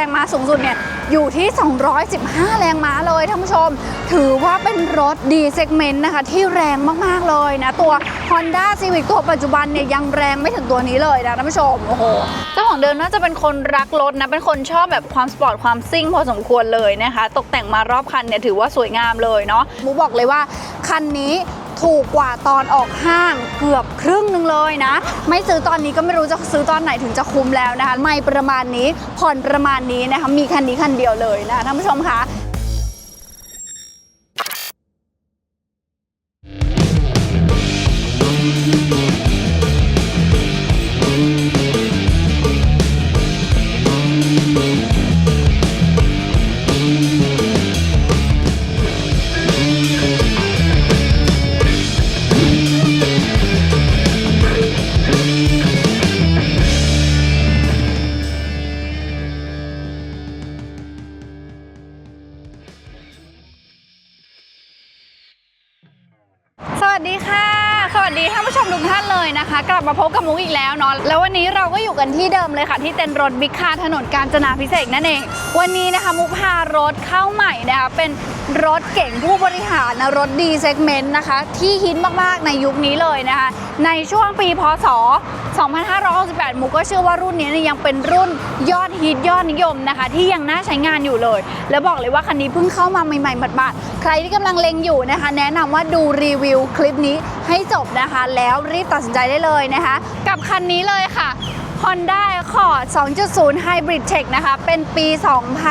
รงม้าสูงสุดเนี่ยอยู่ที่ 215 แรงม้าเลยท่านผู้ชม ถือว่าเป็นรถดีเซกเมนต์นะคะที่แรงมาก ๆ เลยนะ ตัว Honda Civic ตัวปัจจุบันเนี่ยยังแรงไม่ถึงตัวนี้เลยนะท่านผู้ชม โอ้โห เจ้าของเดิมน่าจะเป็นคนรักรถนะ เป็นคนชอบแบบความสปอร์ต ความซิ่งพอสมควรเลยนะคะ ตกแต่งมารอบคันเนี่ยถือว่าสวยงามเลยเนาะมูบอกเลยว่าคันนี้ ถูกกว่าตอนออกห้างเกือบครึ่งหนึ่งเลยนะ ไม่ซื้อตอนนี้ก็ไม่รู้จะซื้อตอนไหนถึงจะคุ้มแล้วนะคะไม่ประมาณนี้ผ่อนประมาณนี้นะคะมีคันนี้คันเดียวเลยนะท่านผู้ชมคะ เนาะแล้ววันนี้เราก็อยู่กันที่เดิมเลยค่ะ ที่เต็นท์รถบิ๊กคาถนนกาญจนาพิเศษกนั่นเอง วันนี้นะคะมุกพารถเข้าใหม่นะคะเป็นรถเก่งผู้บริหารนะรถดีเซกเมนต์นะคะ ที่ฮิตมากๆในยุคนี้เลยนะคะ ในช่วงปีพศ 2568มุกก็เชื่อว่ารุ่นนี้ยังเป็นรุ่นยอดฮิตยอดนิยมนะคะ ที่ยังน่าใช้งานอยู่เลย แล้วบอกเลยว่าคันนี้เพิ่งเข้ามาใหม่ๆหมาดๆใครที่กำลังเล็งอยู่นะคะ แนะนำว่าดูรีวิวคลิปนี้ให้จบนะคะ แล้วรีบตัดสินใจได้เลยนะคะ กับคันนี้เลยค่ะ Honda Accord 2.0 Hybrid Tech นะคะ เป็นปี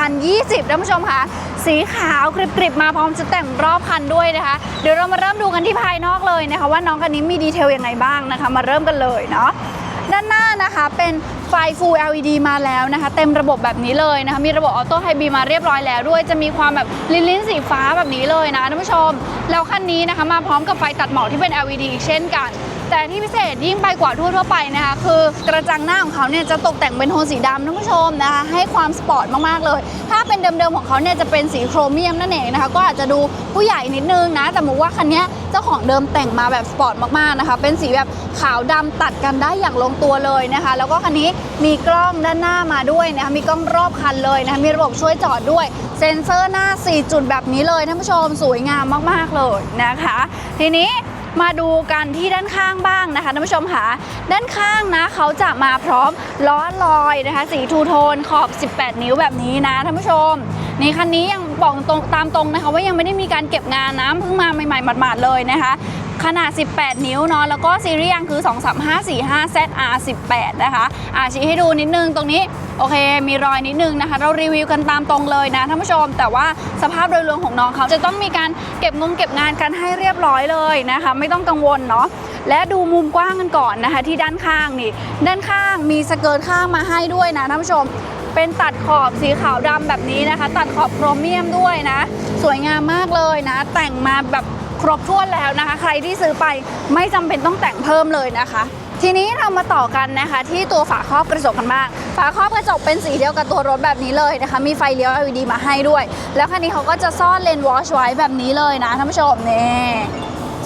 2020ท่านผู้ชมคะสีขาวกริบๆมาพร้อมจะแต่งรอบคันด้วยนะคะ เดี๋ยวเรามาเริ่มดูกันที่ภายนอกเลยนะคะ ว่าน้องคันนี้มีดีเทลยังไงบ้างนะคะ มาเริ่มกันเลยเนาะ ด้านหน้านะคะเป็นไฟ Full LED มาแล้วนะคะ เต็มระบบแบบนี้เลยนะคะ มีระบบออโต้ไฮบีมาเรียบร้อยแล้วด้วย จะมีความแบบลิ้นลิ้นสีฟ้าแบบนี้เลยนะท่านผู้ชม แล้วคันนี้นะคะมาพร้อมกับไฟตัดหมอกที่เป็น LED อีกเช่นกัน แต่ที่พิเศษยิ่งไปกว่าทั่วๆไปนะคะคือกระจังหน้าของเขาเนี่ยจะตกแต่งเป็นโทนสีดำท่านผู้ชมนะคะให้ความสปอร์ตมากๆเลย ถ้าเป็นเดิมๆของเขาเนี่ยจะเป็นสีโครเมียมนั่นเองนะคะก็อาจจะดูผู้ใหญ่นิดนึงนะ แต่มุกว่าคันนี้เจ้าของเดิมแต่งมาแบบสปอร์ตมากๆนะคะเป็นสีแบบขาวดำตัดกันได้อย่างลงตัวเลยนะคะ แล้วก็คันนี้มีกล้องด้านหน้ามาด้วยนะคะมีกล้องรอบคันเลยนะคะมีระบบช่วยจอดด้วยเซ็นเซอร์หน้า 4 จุดแบบนี้เลยท่านผู้ชมสวยงามมากๆเลยนะคะ ทีนี้ มาดูกันที่ด้านข้างบ้างนะคะท่านผู้ชมค่ะด้านข้างนะเขาจะมาพร้อมล้อลอยนะคะสีทูโทนขอบ 18 นิ้วแบบนี้นะท่านผู้ชมนี่คันนี้ยังบอกตรงตามตรงนะคะว่ายังไม่ได้มีการเก็บงานนะเพิ่งมาใหม่ๆหมาดๆเลยนะคะ ขนาด 18 นิ้วเนาะแล้วก็ซีรีส์ยังคือ 23545 ZR 18 นะคะอ่าชี้ให้ดูนิดนึงตรงนี้ โอเค มีรอยนิดนึงนะคะ เรารีวิวกันตามตรงเลยนะท่านผู้ชม แต่ว่าสภาพโดยรวมของน้องเขาจะต้องมีการเก็บงงเก็บงานกันให้เรียบร้อยเลยนะคะ ไม่ต้องกังวลเนาะและดูมุมกว้างกันก่อนนะคะ ที่ด้านข้างนี่ ด้านข้างมีสเกิร์ตข้างมาให้ด้วยนะท่านผู้ชมเป็นตัดขอบสีขาวดำแบบนี้นะคะ ตัดขอบโครเมียมด้วยนะ สวยงามมากเลยนะ แต่งมาแบบ ครบถ้วนแล้วนะคะ ใครที่ซื้อไปไม่จำเป็นต้องแต่งเพิ่มเลยนะคะ ทีนี้เรามาต่อกันนะคะ ที่ตัวฝาครอบกระจกกันบ้างฝาครอบกระจกเป็นสีเดียวกับตัวรถแบบนี้เลยนะคะ มีไฟเลี้ยว LED มาให้ด้วย แล้วคันนี้เขาก็จะซ่อนเลนวอชไว้แบบนี้เลยนะท่านผู้ชมนี่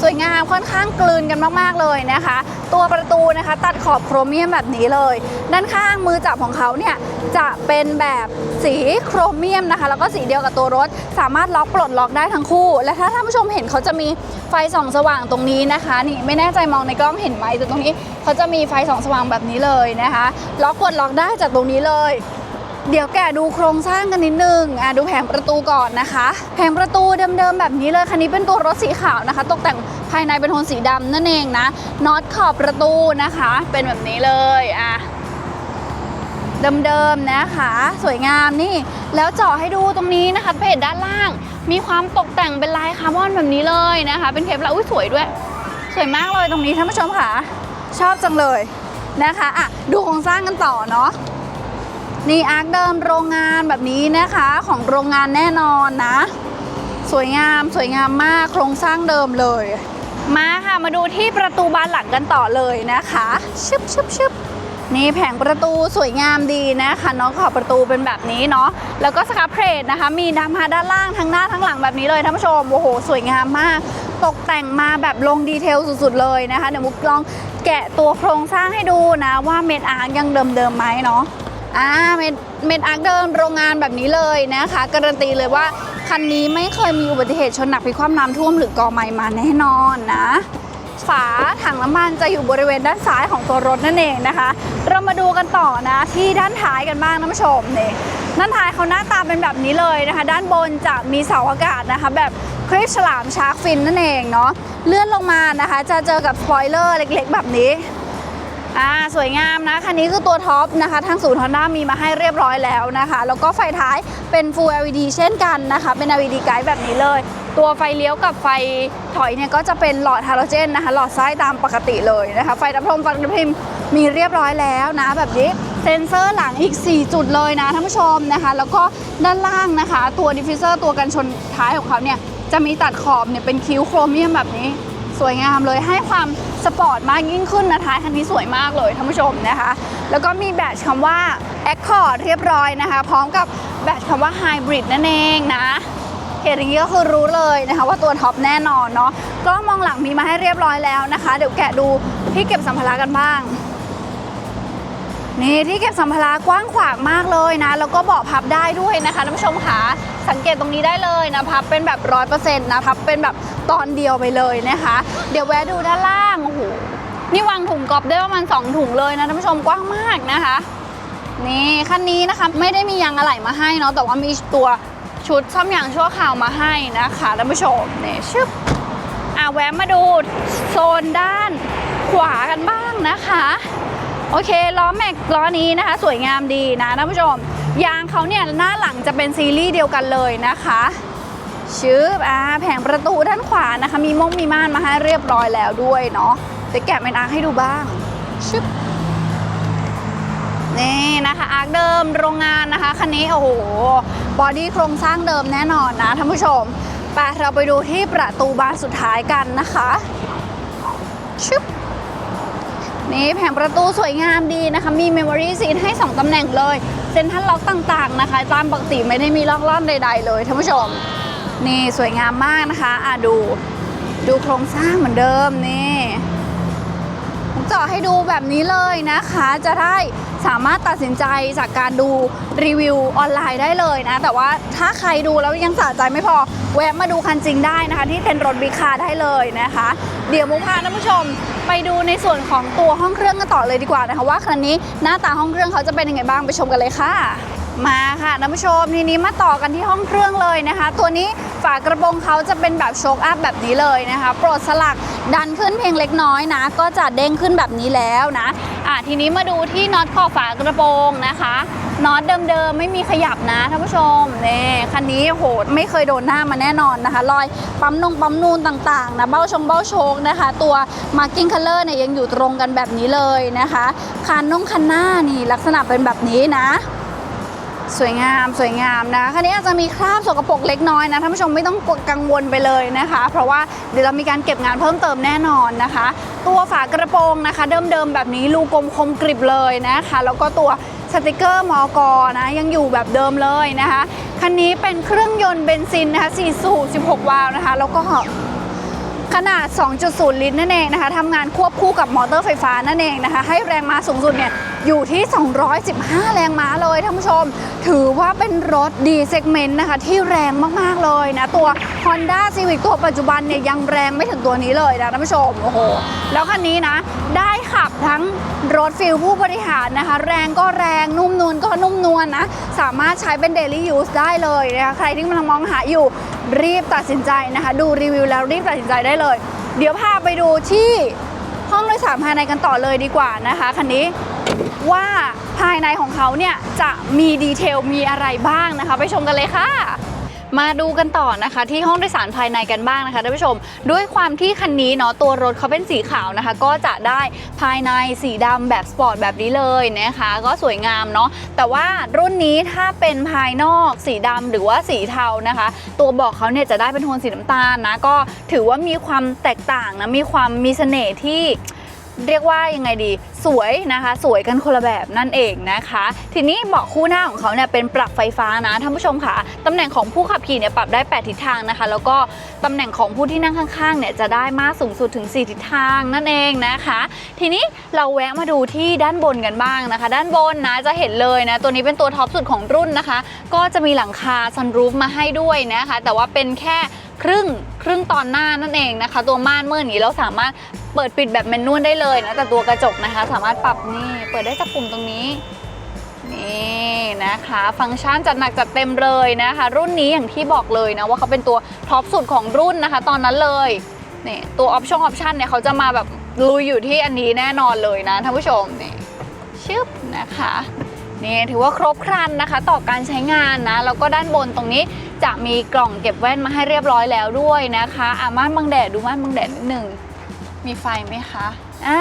สวยงามค่อนข้างกลืนกันมากๆเลยนะคะ ตัวประตูนะคะตัดขอบโครเมียมแบบนี้เลย ด้านข้างมือจับของเขาเนี่ยจะเป็นแบบสีโครเมียมนะคะ แล้วก็สีเดียวกับตัวรถ สามารถล็อกปลดล็อกได้ทั้งคู่ และถ้าท่านผู้ชมเห็นเขาจะมีไฟส่องสว่างตรงนี้นะคะ นี่ไม่แน่ใจมองในกล้องเห็นไหมแต่ตรงนี้เขาจะมีไฟส่องสว่างแบบนี้เลยนะคะ ล็อกปลดล็อกได้จากตรงนี้เลย เดี๋ยวแกดูโครงสร้างกันนิดนึงอะดูแผงประตูก่อนนะคะ แผงประตูเดิมๆแบบนี้เลยคันนี้เป็นตัวรถสีขาวนะคะ ตกแต่งภายในเป็นโทนสีดำนั่นเองนะน็อตขอบประตูนะคะ เป็นแบบนี้เลยอะเดิมๆนะคะ สวยงามนี่ แล้วเจาะให้ดูตรงนี้นะคะเพจด้านล่าง มีความตกแต่งเป็นลายคาร์บอนแบบนี้เลยนะคะ เป็นเคปลาอุ้ยสวยด้วย สวยมากเลยตรงนี้ท่านผู้ชมค่ะ ชอบจังเลยนะคะอะดูโครงสร้างกันต่อเนาะ นี่อาร์คเดิมโรงงานแบบนี้นะคะของโรงงานแน่นอนนะ สวยงามสวยงามมากโครงสร้างเดิมเลย มาค่ะมาดูที่ประตูบานหลังกันต่อเลยนะคะชึบชึบชึบนี่แผงประตูสวยงามดีนะคะน้องขอบประตูเป็นแบบนี้เนาะแล้วก็สครับเพลทนะคะ มีดำมาด้านล่างทั้งหน้าทั้งหลังแบบนี้เลยท่านผู้ชมโอ้โห สวยงามมาก ตกแต่งมาแบบลงดีเทลสุดๆเลยนะคะ เดี๋ยวมุกลองแกะตัวโครงสร้างให้ดูนะว่าเม็ดอาร์คยังเดิมๆไหมเนาะ อ่าเมนเมนอาร์คเดิมโรงงานแบบนี้เลยนะคะ การันตีเลยว่าคันนี้ไม่เคยมีอุบัติเหตุชนหนักพลิกคว่ำน้ำท่วมหรือกอไม้มาแน่นอนนะฝาถังน้ำมันจะอยู่บริเวณด้านซ้ายของตัวรถนั่นเองนะคะ เรามาดูกันต่อนะที่ด้านท้ายกันบ้างนะผู้ชมนี่ด้านท้ายเขาหน้าตาเป็นแบบนี้เลยนะคะ ด้านบนจะมีเสาอากาศนะคะ แบบคลิปฉลามชาร์กฟินนั่นเองเนาะเลื่อนลงมานะคะ จะเจอกับสปอยเลอร์เล็กๆ แบบนี้ อ่าสวยงามนะคันนี้คือตัวท็อปนะคะ ทางศูนย์ฮอนด้ามีมาให้เรียบร้อยแล้วนะคะ แล้วก็ไฟท้ายเป็น Full LED เช่นกันนะคะ เป็น LED ไกด์แบบนี้เลย ตัวไฟเลี้ยวกับไฟถอยเนี่ยก็จะเป็นหลอดฮาโลเจนนะคะ หลอดซ้ายตามปกติเลยนะคะ ไฟดับพรมไฟกระพริบมีเรียบร้อยแล้วนะแบบนี้เซ็นเซอร์หลังอีก 4 จุดเลยนะท่านผู้ชมนะคะ แล้วก็ด้านล่างนะคะ ตัวดิฟฟิวเซอร์ตัวกันชนท้ายของเขาเนี่ยจะมีตัดขอบเนี่ยเป็นคิ้วโครเมียมแบบนี้ สวยงามเลยให้ความสปอร์ตมากยิ่งขึ้นนะท้ายคันนี้สวยมากเลยท่านผู้ชมนะคะ แล้วก็มีแบตคำว่า Accord เรียบร้อยนะคะ พร้อมกับแบตคำว่า Hybrid นั่นเองนะเห็นอย่างนี้ก็คือรู้เลยนะคะว่าตัวท็อปแน่นอนเนาะกล้องมองหลังมีมาให้เรียบร้อยแล้วนะคะ เดี๋ยวแกะดูที่เก็บสัมภาระกันบ้าง นี่ที่เก็บสัมภาระกว้างขวางมากเลยนะ แล้วก็เบาะพับได้ด้วยนะคะท่านผู้ชมค่ะสังเกตตรงนี้ได้เลยนะพับเป็นแบบร้อยเปอร์เซ็นต์นะพับเป็นแบบตอนเดียวไปเลยนะคะ เดี๋ยวแวะดูด้านล่างโอ้โหนี่วางถุงกอบได้ประมาณ2ถุงเลยนะท่านผู้ชมกว้างมากนะคะ นี่คันนี้นะคะไม่ได้มียางอะไหล่มาให้เนาะแต่ว่ามีตัวชุดซ่อมยางชั่วคราวมาให้นะคะท่านผู้ชมนี่ชึบอะแวะมาดูโซนด้านขวากันบ้างนะคะ โอเคล้อแม็กล้อนี้นะคะ สวยงามดีนะท่านผู้ชม ยางเขาเนี่ยหน้าหลังจะเป็นซีรีส์เดียวกันเลยนะคะชืบอ่าแผงประตูด้านขวานะคะ มีม่งมีม่านมาให้เรียบร้อยแล้วด้วยเนาะเดี๋ยวแกะเป็นอาร์คให้ดูบ้างชึบนี่นะคะอาร์คเดิมโรงงานนะคะคันนี้โอ้โหบอดี้โครงสร้างเดิมแน่นอนนะท่านผู้ชมไปเราไปดูที่ประตูบานสุดท้ายกันนะคะชึบ นี่แผงประตูสวยงามดีนะคะ มี Memory Seat ให้ 2 ตำแหน่งเลย เซ็นทรัลล็อกต่างๆนะคะ ตามปกติไม่ได้มีล็อกล่อนใด ๆ เลยท่านผู้ชม นี่สวยงามมากนะคะอะดูดูโครงสร้างเหมือนเดิมนี่ผมจาะให้ดูแบบนี้เลยนะคะ จะได้สามารถตัดสินใจจากการดูรีวิวออนไลน์ได้เลยนะ แต่ว่าถ้าใครดูแล้วยังสะใจไม่พอ แวะมาดูคันจริงได้นะคะ ที่เทนรถบีคาได้เลยนะคะ เดี๋ยวมุกพาท่านผู้ชมไปดูในส่วนของตัวห้องเครื่องกันต่อเลยดีกว่านะคะ ว่าคันนี้หน้าตาห้องเครื่องเขาจะเป็นยังไงบ้างไปชมกันเลยค่ะ มาค่ะท่านผู้ชมทีนี้มาต่อกันที่ห้องเครื่องเลยนะคะ ตัวนี้ฝากระโปรงเขาจะเป็นแบบโชคอัพแบบนี้เลยนะคะ โปรดสลักดันขึ้นเพียงเล็กน้อยนะ ก็จะเด้งขึ้นแบบนี้แล้วนะอะทีนี้มาดูที่น็อตขอบฝากระโปรงนะคะ น็อตเดิมๆไม่มีขยับนะท่านผู้ชมนี่คันนี้โหดไม่เคยโดนหน้ามาแน่นอนนะคะ รอยปั๊มนงปั๊มนูนต่างๆนะเบ้าชงเบ้าโชกนะคะ ตัว marking color เนี่ยยังอยู่ตรงกันแบบนี้เลยนะคะคันนงคันหน้านี่ลักษณะเป็นแบบนี้นะสวยงามสวยงามนะคันนี้อาจจะมีคราบสกปรกเล็กน้อยนะท่านผู้ชมไม่ต้องกังวลไปเลยนะคะ เพราะว่าเดี๋ยวเรามีการเก็บงานเพิ่มเติมแน่นอนนะคะ ตัวฝากระโปรงนะคะ เดิมๆแบบนี้รูกลมคมกริบเลยนะคะ แล้วก็ตัว สติกเกอร์มอกนะยังอยู่แบบเดิมเลยนะคะ คันนี้เป็นเครื่องยนต์เบนซินนะคะ4สูบ16 วาล์วนะคะ แล้วก็ขนาด 2.0 ลิตรนั่นเองนะคะทำงานควบคู่กับมอเตอร์ไฟฟ้านั่นเองนะคะ ให้แรงมาสูงสุดเนี่ย อยู่ที่ 215 แรงม้าเลยท่านผู้ชม ถือว่าเป็นรถดีเซกเมนต์นะคะ ที่แรงมากๆเลยนะ ตัว Honda Civic ตัวปัจจุบันเนี่ยยังแรงไม่ถึงตัวนี้เลยนะท่านผู้ชม โอ้โห แล้วคันนี้นะ ได้ขับทั้งรถฟิลผู้บริหารนะคะ แรงก็แรงนุ่มนวลก็นุ่มนวลนะสามารถใช้เป็น Daily Use ได้เลยนะคะใครที่กำลังมองหาอยู่รีบตัดสินใจนะคะ ดูรีวิวแล้วรีบตัดสินใจได้เลย เดี๋ยวพาไปดูที่ห้องโดยสารภายในกันต่อเลยดีกว่านะคะคันนี้ ว่าภายในของเขาเนี่ยจะมีดีเทลมีอะไรบ้างนะคะ ไปชมกันเลยค่ะมาดูกันต่อนะคะที่ห้องโดยสารภายในกันบ้างนะคะท่านผู้ชม ด้วยความที่คันนี้เนาะตัวรถเขาเป็นสีขาวนะคะ ก็จะได้ภายในสีดำแบบสปอร์ตแบบนี้เลยนะคะ ก็สวยงามเนาะแต่ว่ารุ่นนี้ถ้าเป็นภายนอกสีดำหรือว่าสีเทานะคะ ตัวบอกเขาเนี่ยจะได้เป็นโทนสีน้ำตาลนะก็ถือว่ามีความแตกต่างนะมีความมีเสน่ห์ที่ เรียกว่ายังไงดีสวยนะคะ สวยกันคนละแบบนั่นเองนะคะ ทีนี้เบาะคู่หน้าของเขาเนี่ยเป็นปรับไฟฟ้านะท่านผู้ชมค่ะตำแหน่งของผู้ขับขี่เนี่ยปรับได้ 8 ทิศทางนะคะ แล้วก็ตำแหน่งของผู้ที่นั่งข้างๆเนี่ยจะได้มากสูงสุดถึง 4 ทิศทางนั่นเองนะคะ ทีนี้เราแวะมาดูที่ด้านบนกันบ้างนะคะ ด้านบนนะจะเห็นเลยนะตัวนี้เป็นตัวท็อปสุดของรุ่นนะคะ ก็จะมีหลังคาซันรูฟมาให้ด้วยนะคะ แต่ว่าเป็นแค่ครึ่ง ครึ่งตอนหน้านั่นเองนะคะ ตัวม่านเมื่อนี้เราสามารถเปิดปิดแบบแมนนวลได้เลยนะแต่ตัวกระจกนะคะ สามารถปรับนี่เปิดได้จากปุ่มตรงนี้นี่นะคะ ฟังก์ชันจัดหนักจัดเต็มเลยนะคะ รุ่นนี้อย่างที่บอกเลยนะว่าเขาเป็นตัวท็อปสุดของรุ่นนะคะ ตอนนั้นเลยนี่ตัวออปชั่นออปชั่นเนี่ยเขาจะมาแบบลุยอยู่ที่อันนี้แน่นอนเลยนะท่านผู้ชมนี่ชึบนะคะนี่ถือว่าครบครันนะคะ ต่อการใช้งานนะแล้วก็ด้านบนตรงนี้ จะมีกล่องเก็บแว่นมาให้เรียบร้อยแล้วด้วยนะคะอะม่านบังแดดดูม่านบังแดดนิดหนึ่งมีไฟไหมคะอ่า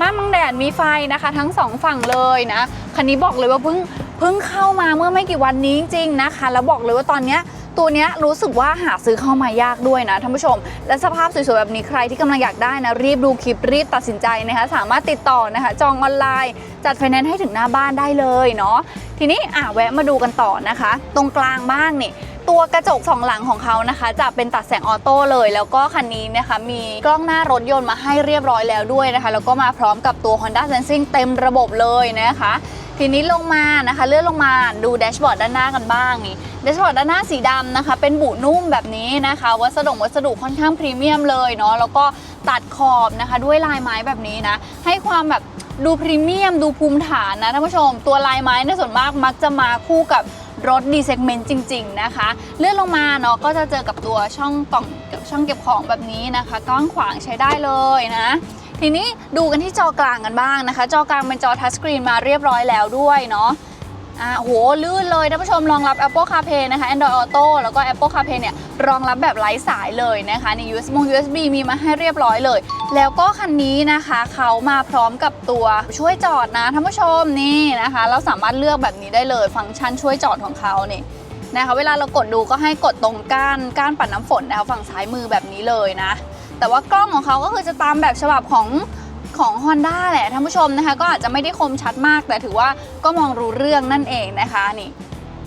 ม่านบังแดดมีไฟนะคะ ทั้งสองฝั่งเลยนะคันนี้บอกเลยว่าเพิ่งเพิ่งเข้ามาเมื่อไม่กี่วันนี้จริงๆนะคะ แล้วบอกเลยว่าตอนเนี้ยตัวนี้รู้สึกว่าหาซื้อเข้ามายากด้วยนะท่านผู้ชม และสภาพสวยๆแบบนี้ใครที่กำลังอยากได้นะ รีบดูคลิปรีบตัดสินใจนะคะ สามารถติดต่อนะคะ จองออนไลน์จัดไฟแนนซ์ให้ถึงหน้าบ้านได้เลยเนาะทีนี้อะแวะมาดูกันต่อนะคะ ตรงกลางบ้างนี่ ตัวกระจกสองหลังของเขานะคะ จะเป็นตัดแสงออโต้เลย แล้วก็คันนี้นะคะมีกล้องหน้ารถยนต์มาให้เรียบร้อยแล้วด้วยนะคะ แล้วก็มาพร้อมกับตัว Honda Sensing เต็มระบบเลยนะคะทีนี้ลงมานะคะเลื่อนลงมาดูแดชบอร์ดด้านหน้ากันบ้างนี่แดชบอร์ดด้านหน้าสีดำนะคะ เป็นบุนุ่มแบบนี้นะคะ วัสดุวัสดุค่อนข้างพรีเมียมเลยเนาะแล้วก็ตัดขอบนะคะ ด้วยลายไม้แบบนี้นะ ให้ความแบบดูพรีเมียม ดูภูมิฐานนะท่านผู้ชม ตัวลายไม้ในยส่วนมากมักจะมาคู่กับ รถดีเซกเมนต์จริง ๆ นะคะ เลื่อนลงมาเนาะก็จะเจอกับตัวช่องกล่องกับช่องเก็บของแบบนี้นะคะก้างขวางใช้ได้เลยนะทีนี้ดูกันที่จอกลางกันบ้างนะคะ จอกลางเป็นจอทัชสกรีนมาเรียบร้อยแล้วด้วยเนาะ อ่าโหลื่นเลยท่านผู้ชมรองรับ Apple CarPlay นะคะ Android Auto แล้วก็ Apple CarPlay เนี่ยรองรับแบบไร้สายเลยนะคะใน USB USB มีมาให้เรียบร้อยเลย แล้วก็คันนี้นะคะเขามาพร้อมกับตัวช่วยจอดนะท่านผู้ชมนี่นะคะ เราสามารถเลือกแบบนี้ได้เลย ฟังก์ชันช่วยจอดของเขาเนี่ยนะคะเวลาเรากดดูก็ให้กดตรงก้านก้านปัดน้ำฝนนะคะฝั่งซ้ายมือแบบนี้เลยนะ แต่ว่ากล้องของเขาก็คือจะตามแบบฉบับของ ของ Honda แหละท่านผู้ชมนะคะ ก็อาจจะไม่ได้คมชัดมาก แต่ถือว่าก็มองรู้เรื่องนั่นเองนะคะนี่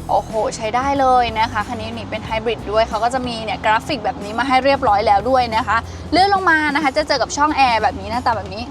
โอ้โห ใช้ได้เลยนะคะ คันนี้นี่เป็นไฮบริดด้วยเขาก็จะมีเนี่ยกราฟิกแบบนี้มาให้เรียบร้อยแล้วด้วยนะคะ เลื่อนลงมานะคะ จะเจอกับช่องแอร์แบบนี้หน้าตาแบบนี้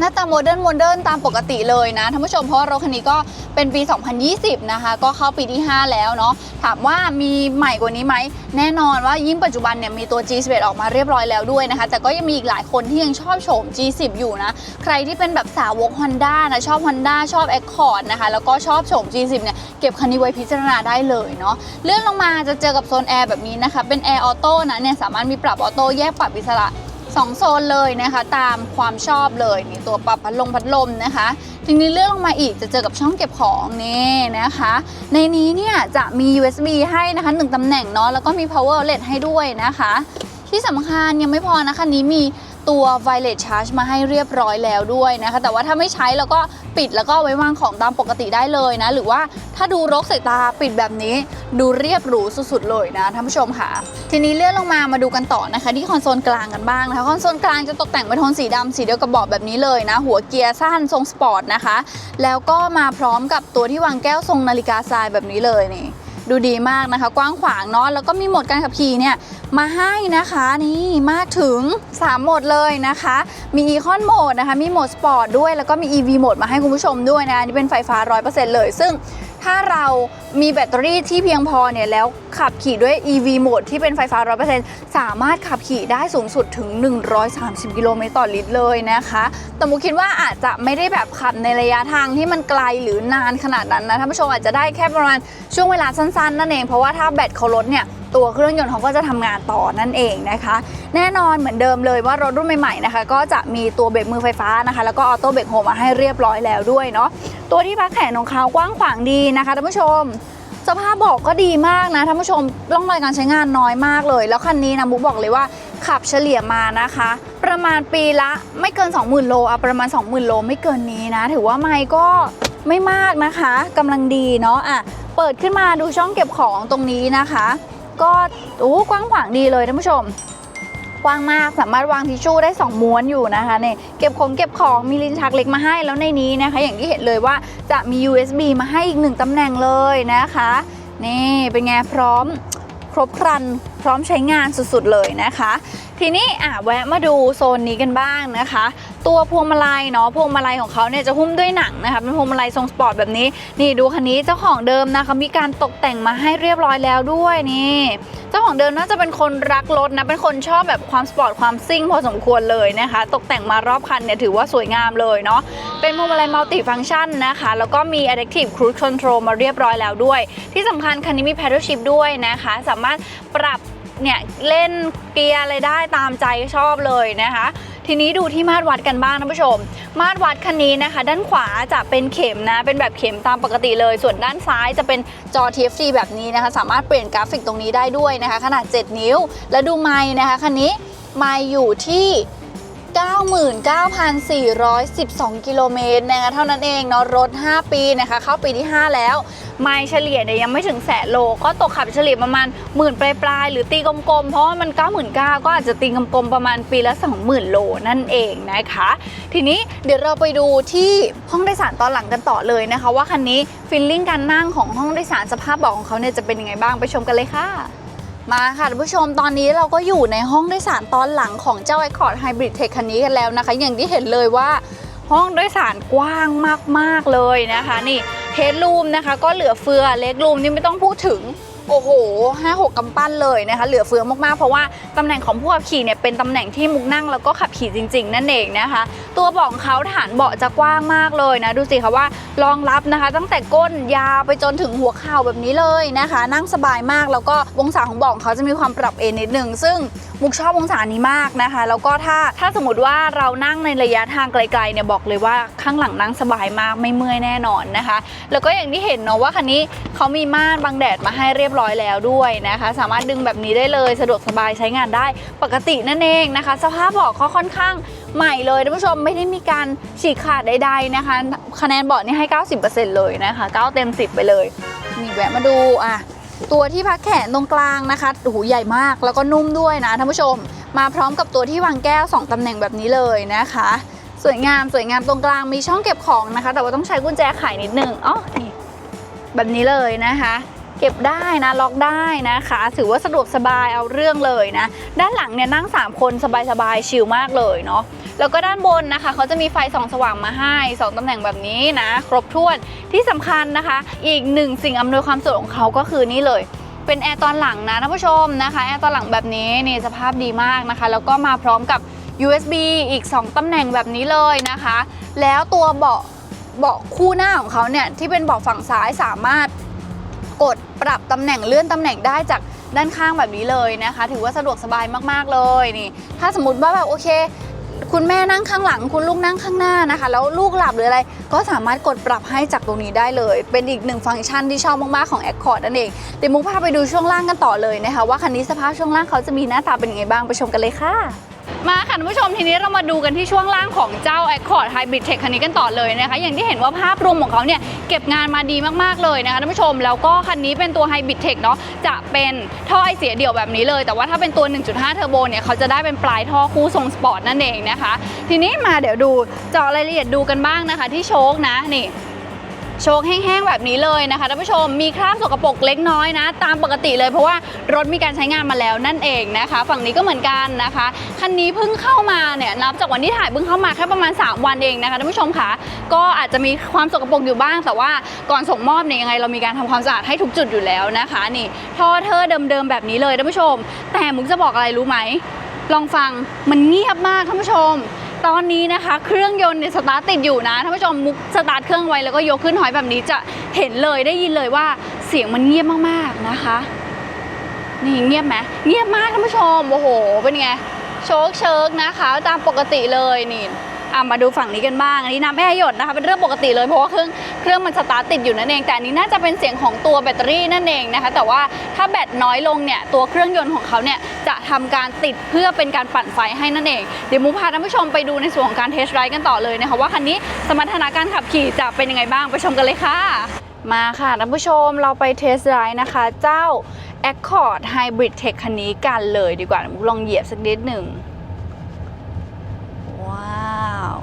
หน้าตาโมเดิร์นโมเดิร์นตามปกติเลยนะท่านผู้ชมเพราะว่ารถคันนี้ก็เป็นปี 2020 นะคะ ก็เข้าปีที่ 5 แล้วเนาะถามว่ามีใหม่กว่านี้ไหม แน่นอนว่ายิ่งปัจจุบันเนี่ยมีตัว G11 ออกมาเรียบร้อยแล้วด้วยนะคะ แต่ก็ยังมีอีกหลายคนที่ยังชอบโฉม G10 อยู่นะ ใครที่เป็นแบบสาวก Honda นะชอบ Honda ชอบ Accord นะคะ แล้วก็ชอบโฉม G10 เนี่ยเก็บคันนี้ไว้พิจารณาได้เลยเนาะเลื่อนลงมาจะเจอกับโซนแอร์แบบนี้นะคะเป็นแอร์ออโต้นะเนี่ยสามารถมีปรับออโต้แยกปรับอิสระ สองโซนเลยนะคะ ตามความชอบเลยนี่ตัวปรับพัดลมพัดลมนะคะ ทีนี้เลื่อนลงมาอีกจะเจอกับช่องเก็บของนี่นะคะ ในนี้เนี่ยจะมี USB ให้นะคะหนึ่งตำแหน่งเนาะแล้วก็มี power outlet ให้ด้วยนะคะ ที่สำคัญยังไม่พอนะคะนี้มี ตัว wireless charge มาให้เรียบร้อยแล้วด้วยนะคะ แต่ว่าถ้าไม่ใช้แล้วก็ปิดแล้วก็ไว้วางของตามปกติได้เลยนะ หรือว่าถ้าดูรกสายตาปิดแบบนี้ดูเรียบหรูสุดๆเลยนะท่านผู้ชมค่ะ ทีนี้เลื่อนลงมามาดูกันต่อนะคะ ที่คอนโซลกลางกันบ้างนะคะ คอนโซลกลางจะตกแต่งเป็นโทนสีดำสีเดียวกับเบาะแบบนี้เลยนะ หัวเกียร์สั้นทรงสปอร์ตนะคะ แล้วก็มาพร้อมกับตัวที่วางแก้วทรงนาฬิกาทรายแบบนี้เลยนี่ ดูดีมากนะคะ กว้างขวางเนาะแล้วก็มีโหมดการขับขี่เนี่ยมาให้นะคะนี่มากถึง 3 โหมดเลยนะคะ มีอีคอนโหมดนะคะ มีโหมดสปอร์ตด้วยแล้วก็มี EV โหมดมาให้คุณผู้ชมด้วยนะนนี่เป็นไฟฟ้า 100%เลยซึ่ง ถ้าเรามีแบตเตอรี่ที่เพียงพอเนี่ยแล้วขับขี่ด้วย EV โหมดที่เป็นไฟฟ้า 100%สามารถขับขี่ได้สูงสุดถึง 130 กิโลเมตรต่อลิตรเลยนะคะ แต่มูคิดว่าอาจจะไม่ได้แบบขับในระยะทางที่มันไกลหรือนานขนาดนั้นนะท่านผู้ชมอาจจะได้แค่ประมาณช่วงเวลาสั้นๆ นั่นเอง เพราะว่าถ้าแบตเขาลดเนี่ย ตัวเครื่องยนต์เขาก็จะทำงานต่อนั่นเองนะคะ แน่นอนเหมือนเดิมเลยว่ารถรุ่นใหม่ๆนะคะ ก็จะมีตัวเบรกมือไฟฟ้านะคะ แล้วก็ออโต้เบรกโฮมาให้เรียบร้อยแล้วด้วยเนาะตัวที่พักแขนของเขากว้างขวางดีนะคะท่านผู้ชมสภาพบอกก็ดีมากนะท่านผู้ชมร่องรอยการใช้งานน้อยมากเลย แล้วคันนี้นะมุกบอกเลยว่าขับเฉลี่ยมานะคะ ประมาณปีละไม่เกิน 20,000 โลอะประมาณ 20,000 โลไม่เกินนี้นะ ถือว่าไม่ก็ไม่มากนะคะกำลังดีเนาะอะเปิดขึ้นมาดูช่องเก็บของตรงนี้นะคะ ก็โอ้กว้างขวางดีเลยท่านผู้ชม กว้างมากสามารถวางทิชชู่ได้ 2 ม้วนอยู่นะคะเนี่ยเก็บของเก็บของมีลิ้นชักเล็กมาให้แล้วในนี้นะคะ อย่างที่เห็นเลยว่าจะมี USB มาให้อีกหนึ่งตำแหน่งเลยนะคะ นี่เป็นไงพร้อมครบครันพร้อมใช้งานสุดๆเลยนะคะ ทีนี้อะแวะมาดูโซนนี้กันบ้างนะคะ ตัวพวงมาลัยเนาะพวงมาลัยของเขาเนี่ยจะหุ้มด้วยหนังนะคะเป็นพวงมาลัยทรงสปอร์ตแบบนี้นี่ดูคันนี้เจ้าของเดิมนะคะมีการตกแต่งมาให้เรียบร้อยแล้วด้วยนี่เจ้าของเดิมน่าจะเป็นคนรักรถนะเป็นคนชอบแบบความสปอร์ตความซิ่งพอสมควรเลยนะคะ ตกแต่งมารอบคันเนี่ยถือว่าสวยงามเลยเนาะเป็นพวงมาลัยมัลติฟัง c t ชันนะคะ แล้วก็มี Adaptive Cruise Control มาเรียบร้อยแล้วด้วย ที่สำคัญคันนี้มี Paddle Shift ด้วยนะคะ สามารถปรับ เนี่ยเล่นเกียร์อะไรได้ตามใจชอบเลยนะคะทีนี้ดูที่มาตรวัดกันบ้างท่านผู้ชม มาตรวัดคันนี้นะคะ ด้านขวาจะเป็นเข็มนะ เป็นแบบเข็มตามปกติเลย ส่วนด้านซ้ายจะเป็นจอ TFT แบบนี้นะคะ สามารถเปลี่ยนกราฟิกตรงนี้ได้ด้วยนะคะ ขนาด 7 นิ้ว และดูไม้นะคะคันนี้ไม้อยู่ที่ 99,412 กิโลเมตรนะคะเท่านั้นเองเนาะรถ 5 ปีนะคะ เข้าปีที่ 5 แล้ว ไมล์เฉลี่ยเนี่ยยังไม่ถึงแสนโล ก็ตกขับเฉลี่ยประมาณหมื่นปลายๆ หรือตีกลมๆ เพราะว่ามัน 99,000ก็อาจจะตีกลมๆ ประมาณปีละ 20,000 โลนั่นเองนะคะ ทีนี้เดี๋ยวเราไปดูที่ห้องโดยสารตอนหลังกันต่อเลยนะคะ ว่าคันนี้ฟิลลิ่งการนั่งของห้องโดยสารสภาพเบาะของเขาเนี่ยจะเป็นยังไงบ้างไปชมกันเลยค่ะ มาค่ะท่านผู้ชมตอนนี้เราก็อยู่ในห้องโดยสารตอนหลังของเจ้า Accord Hybrid Tech คันนี้กันแล้วนะคะ อย่างที่เห็นเลยว่าห้องโดยสารกว้างมาก ๆ เลยนะคะ นี่เฮดรูมนะคะ ก็เหลือเฟือเล็กรูมนี่ไม่ต้องพูดถึง โอ้โหห้าหกกำปั้นเลยนะคะ เหลือเฟือมากๆ เพราะว่าตำแหน่งของผู้ขับขี่เนี่ยเป็นตำแหน่งที่มุกนั่งแล้วก็ขับขี่จริง ๆ นั่นเองนะคะ ตัวเบาะของเขาฐานเบาะจะกว้างมากเลยนะ ดูสิคะว่ารองรับนะคะ ตั้งแต่ก้นยาวไปจนถึงหัวเข่าแบบนี้เลยนะคะ นั่งสบายมากแล้วก็วงศาของเบาะของเขาจะมีความปรับเอนนิดนึงซึ่ง มุกชอบวงศานี้มากนะคะ แล้วก็ถ้าถ้าสมมติว่าเรานั่งในระยะทางไกลๆเนี่ยบอกเลยว่าข้างหลังนั่งสบายมากไม่เมื่อยแน่นอนนะคะ แล้วก็อย่างที่เห็นเนาะว่าคันนี้เขามีม่านบังแดดมาให้เรียบร้อยแล้วด้วยนะคะ สามารถดึงแบบนี้ได้เลยสะดวกสบายใช้งานได้ปกตินั่นเองนะคะ สภาพเบาะเขาค่อนข้างใหม่เลยท่านผู้ชมไม่ได้มีการฉีกขาดใดๆนะคะ คะแนนเบาะนี่ให้ 90%เลยนะคะ9เต็ม 10 ไปเลยนี่แวะมาดูอะ ตัวที่พักแขนตรงกลางนะคะโอ้โหใหญ่มากแล้วก็นุ่มด้วยนะท่านผู้ชม มาพร้อมกับตัวที่วางแก้ว 2 ตำแหน่งแบบนี้เลยนะคะ สวยงามสวยงามตรงกลางมีช่องเก็บของนะคะ แต่ว่าต้องใช้กุญแจไขนิดนึงอ๋อนี่แบบนี้เลยนะคะ เก็บได้นะล็อกได้นะคะถือว่าสะดวกสบายเอาเรื่องเลยนะ ด้านหลังเนี่ยนั่ง 3 คนสบายๆชิลมากเลยเนาะแล้วก็ด้านบนนะคะเขาจะมีไฟส่องสว่างมาให้ 2ตำแหน่งแบบนี้นะ ครบถ้วนที่สำคัญนะคะ อีกหนึ่งสิ่งอำนวยความสะดวกของเขาก็คือนี่เลยเป็นแอร์ตอนหลังนะท่านผู้ชมนะคะแอร์ตอนหลังแบบนี้นี่สภาพดีมากนะคะ แล้วก็มาพร้อมกับ USB อีก 2ตำแหน่งแบบนี้เลยนะคะ แล้วตัวเบาะเบาะคู่หน้าของเขาเนี่ยที่เป็นเบาะฝั่งซ้ายสามารถ กดปรับตำแหน่งเลื่อนตำแหน่งได้จากด้านข้างแบบนี้เลยนะคะ ถือว่าสะดวกสบายมากๆเลยนี่ถ้าสมมติว่าแบบโอเค คุณแม่นั่งข้างหลัง คุณลูกนั่งข้างหน้านะคะ แล้วลูกหลับหรืออะไร ก็สามารถกดปรับให้จากตรงนี้ได้เลย เป็นอีกหนึ่งฟังก์ชันที่ชอบมากๆของ Accord นั่นเองเดี๋ยวมุกพาไปดูช่วงล่างกันต่อเลยนะคะ ว่าคันนี้สภาพช่วงล่างเขาจะมีหน้าตาเป็นยังไงบ้างไปชมกันเลยค่ะ มาค่ะท่านผู้ชมทีนี้เรามาดูกันที่ช่วงล่างของเจ้า Accord Hybrid Tech คันนี้กันต่อเลยนะคะ อย่างที่เห็นว่าภาพรวมของเขาเนี่ยเก็บงานมาดีมากๆเลยนะคะท่านผู้ชมแล้วก็คันนี้เป็นตัว Hybrid Tech เนาะจะเป็นท่อไอเสียเดี่ยวแบบนี้เลย แต่ว่าถ้าเป็นตัว 1.5 เทอร์โบเนี่ยเขาจะได้เป็นปลายท่อคู่ทรงสปอร์ตนั่นเองนะคะ ทีนี้มาเดี๋ยวดูเจาะรายละเอียดดูกันบ้างนะคะ ที่โชคนะนี่ โชคแห้งๆแบบนี้เลยนะคะท่านผู้ชมมีคราบสกปรกเล็กน้อยนะ ตามปกติเลยเพราะว่ารถมีการใช้งานมาแล้วนั่นเองนะคะ ฝั่งนี้ก็เหมือนกันนะคะคันนี้เพิ่งเข้ามาเนี่ยนับจากวันที่ถ่ายเพิ่งเข้ามาแค่ประมาณ 3 วันเองนะคะท่านผู้ชมค่ะก็อาจจะมีความสกปรกอยู่บ้าง แต่ว่าก่อนส่งมอบเนี่ยยังไงเรามีการทำความสะอาดให้ทุกจุดอยู่แล้วนะคะนี่ท่อเธอเดิมๆแบบนี้เลยท่านผู้ชม แต่มุกจะบอกอะไรรู้ไหมลองฟังมันเงียบมากท่านผู้ชม ตอนนี้นะคะ เครื่องยนต์เนี่ยสตาร์ทติดอยู่นะท่านผู้ชมมุกสตาร์ทเครื่องไว้แล้วก็ยกขึ้นหอยแบบนี้จะเห็นเลยได้ยินเลยว่าเสียงมันเงียบมากๆนะคะ นี่เงียบไหมเงียบมากท่านผู้ชมโอ้โหเป็นไงโชกเชิกนะคะ ตามปกติเลยนี่ อะมาดูฝั่งนี้กันบ้างอันนี้น้ำแอร์หยดนะคะเป็นเรื่องปกติเลยเพราะว่าเครื่องเครื่องมันสตาร์ทติดอยู่นั่นเอง แต่อันนี้น่าจะเป็นเสียงของตัวแบตเตอรี่นั่นเองนะคะ แต่ว่าถ้าแบตน้อยลงเนี่ยตัวเครื่องยนต์ของเขาเนี่ยจะทำการติดเพื่อเป็นการปั่นไฟให้นั่นเองเดี๋ยวมูพาท่านผู้ชมไปดูในส่วนของการเทสไรด์กันต่อเลยนะคะว่าคันนี้สมรรถนะการขับขี่จะเป็นยังไงบ้างไปชมกันเลยค่ะมาค่ะท่านผู้ชมเราไปเทสไรด์นะคะ เจ้า Accord Hybrid Tech คันนี้กันเลยดีกว่ามุกลองเหยียบสักนิดหนึ่ง ว้าว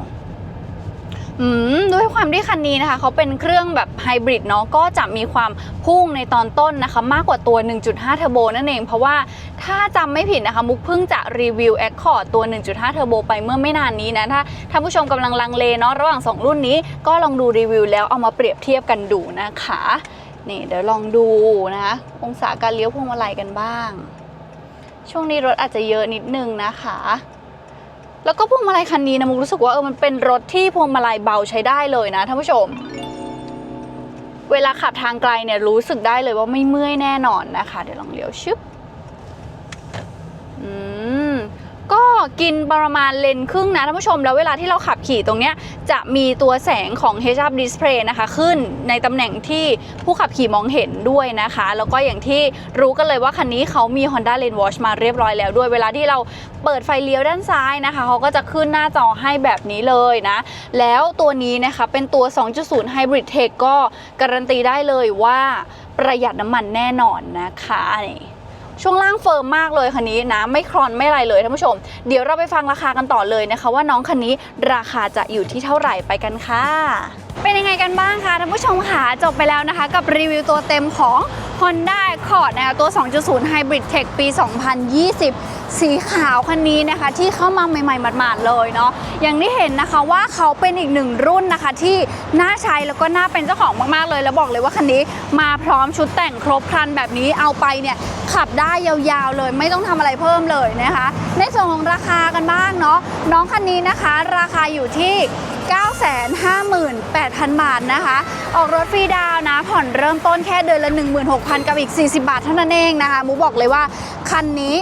อืม ด้วยความที่คันนี้นะคะเขาเป็นเครื่องแบบไฮบริดเนาะก็จะมีความพุ่งในตอนต้นนะคะ มากกว่าตัว 1.5 เทอร์โบนั่นเอง เพราะว่าถ้าจำไม่ผิดนะคะ มุกเพิ่งจะรีวิว Accord ตัว 1.5 เทอร์โบไปเมื่อไม่นานนี้นะ ถ้าท่านผู้ชมกำลังลังเลเนาะระหว่าง 2 รุ่นนี้ก็ลองดูรีวิวแล้วเอามาเปรียบเทียบกันดูนะคะนี่เดี๋ยวลองดูนะคะองศาการเลี้ยวพวงมาลัยกันบ้าง ช่วงนี้รถอาจจะเยอะนิดนึงนะคะ แล้วก็พวงมาลัยคันนี้นะมุกรู้สึกว่าเออมันเป็นรถที่พวงมาลัยเบาใช้ได้เลยนะท่านผู้ชม เวลาขับทางไกลเนี่ยรู้สึกได้เลยว่าไม่เมื่อยแน่นอนนะคะ เดี๋ยวลองเลี้ยวชึบอืม ก็กินประมาณเลนครึ่งนะท่านผู้ชม แล้วเวลาที่เราขับขี่ตรงเนี้ยจะมีตัวแสงของ head-up Display นะคะขึ้นในตำแหน่งที่ผู้ขับขี่มองเห็นด้วยนะคะ แล้วก็อย่างที่รู้กันเลยว่าคันนี้เขามี Honda Lane Watch มาเรียบร้อยแล้วด้วยเวลาที่เราเปิดไฟเลี้ยวด้านซ้ายนะคะเขาก็จะขึ้นหน้าจอให้แบบนี้เลยนะ แล้วตัวนี้นะคะเป็นตัว 2.0 Hybrid Tech ก็การันตีได้เลยว่าประหยัดน้ำมันแน่นอนนะคะนี่ ช่วงล่างเฟิร์มมากเลยคันนี้นะไม่คลอนไม่ไรเลยท่านผู้ชม เดี๋ยวเราไปฟังราคากันต่อเลยนะคะ ว่าน้องคันนี้ราคาจะอยู่ที่เท่าไหร่ไปกันค่ะ เป็นยังไงกันบ้างคะท่านผู้ชมค่ะจบไปแล้วนะคะ กับรีวิวตัวเต็มของ Honda Accord นะคะตัว 2.0 Hybrid Tech ปี 2020 สีขาวคันนี้นะคะ ที่เข้ามาใหม่ๆหมาดๆเลยเนาะอย่างที่เห็นนะคะว่าเขาเป็นอีกหนึ่งรุ่นนะคะ ที่น่าใช้แล้วก็น่าเป็นเจ้าของมากๆเลย แล้วบอกเลยว่าคันนี้มาพร้อมชุดแต่งครบครันแบบนี้เอาไปเนี่ยขับได้ยาวๆเลย ไม่ต้องทำอะไรเพิ่มเลยนะคะ ในส่วนของราคากันบ้างเนาะน้องคันนี้นะคะ ราคาอยู่ที่ 958,000 บาทนะคะ ออกรถฟรีดาวนะ ผ่อนเริ่มต้นแค่เดือนละ 16,000 กับอีก 40 บาทเท่านั้นเองนะคะ มูบอกเลยว่าคันนี้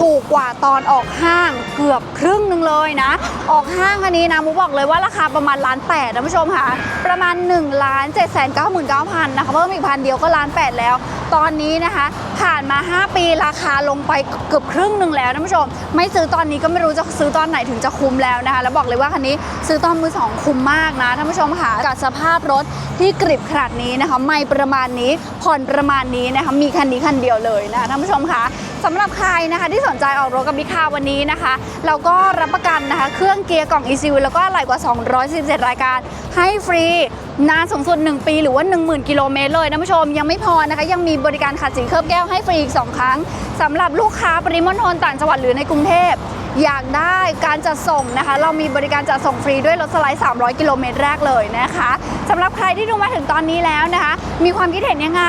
ถูกกว่าตอนออกห้างเกือบครึ่งนึงเลยนะ ออกห้างคันนี้นะมูบอกเลยว่าราคาประมาณล้านแปดนะผู้ชมค่ะ ประมาณ1ล้าน7 9 9 0 0 0นะคะเพิ่มอีกพันเดียวก็ล้านแปดแล้ว ตอนนี้นะคะ ผ่านมา 5 ปีราคาลงไปเกือบครึ่งหนึ่งแล้วนะผู้ชม ไม่ซื้อตอนนี้ก็ไม่รู้จะซื้อตอนไหนถึงจะคุ้มแล้วนะคะ แล้วบอกเลยว่าคันนี้ซื้อตอนมือสองคุ้มมากนะท่านผู้ชมค่ะกับสภาพรถที่กริบขนาดนี้นะคะ ไม่ประมาณนี้ผ่อนประมาณนี้นะคะมีคันนี้คันเดียวเลยนะคะท่านผู้ชมค่ะ สำหรับใครนะคะที่สนใจออกรถกับบิคาวันนี้นะคะเราก็รับประกันนะคะ เครื่องเกียร์กล่อง ECU แล้วก็อะไหล่กว่า217รายการ ให้ฟรีนานสูงสุด 1 ปีหรือว่า 10,000 กิโลเมตรเลยนะผู้ชมยังไม่พอนะคะ ยังมีบริการขัดสีเคลือบแก้วให้ฟรีอีก 2 ครั้งสำหรับลูกค้าปริมณฑลต่างจังหวัดหรือในกรุงเทพอยากได้การจัดส่งนะคะ เรามีบริการจัดส่งฟรีด้วยรถสไลด์ 300 กิโลเมตรแรกเลยนะคะสำหรับใครที่ดูมาถึงตอนนี้แล้วนะคะ มีความคิดเห็นยังไง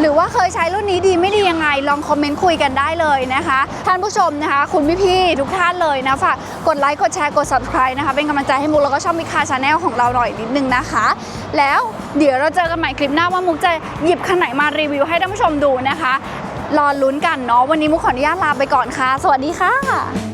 หรือว่าเคยใช้รุ่นนี้ดีไม่ดียังไง ลองคอมเมนต์คุยกันได้เลยนะคะ ท่านผู้ชมนะคะ คุณพี่ๆทุกท่านเลยนะฝากกดไลค์กดแชร์กด subscribe นะคะ เป็นกำลังใจให้มุกแล้วก็ช่องมิคาชาแนลของเราหน่อยนิดนึงนะคะ แล้วเดี๋ยวเราเจอกันใหม่คลิปหน้าว่ามุกจะหยิบคันไหนมารีวิวให้ท่านผู้ชมดูนะคะรอลุ้นกันเนาะวันนี้มุกขออนุญาตลาไปก่อนค่ะ สวัสดีค่ะ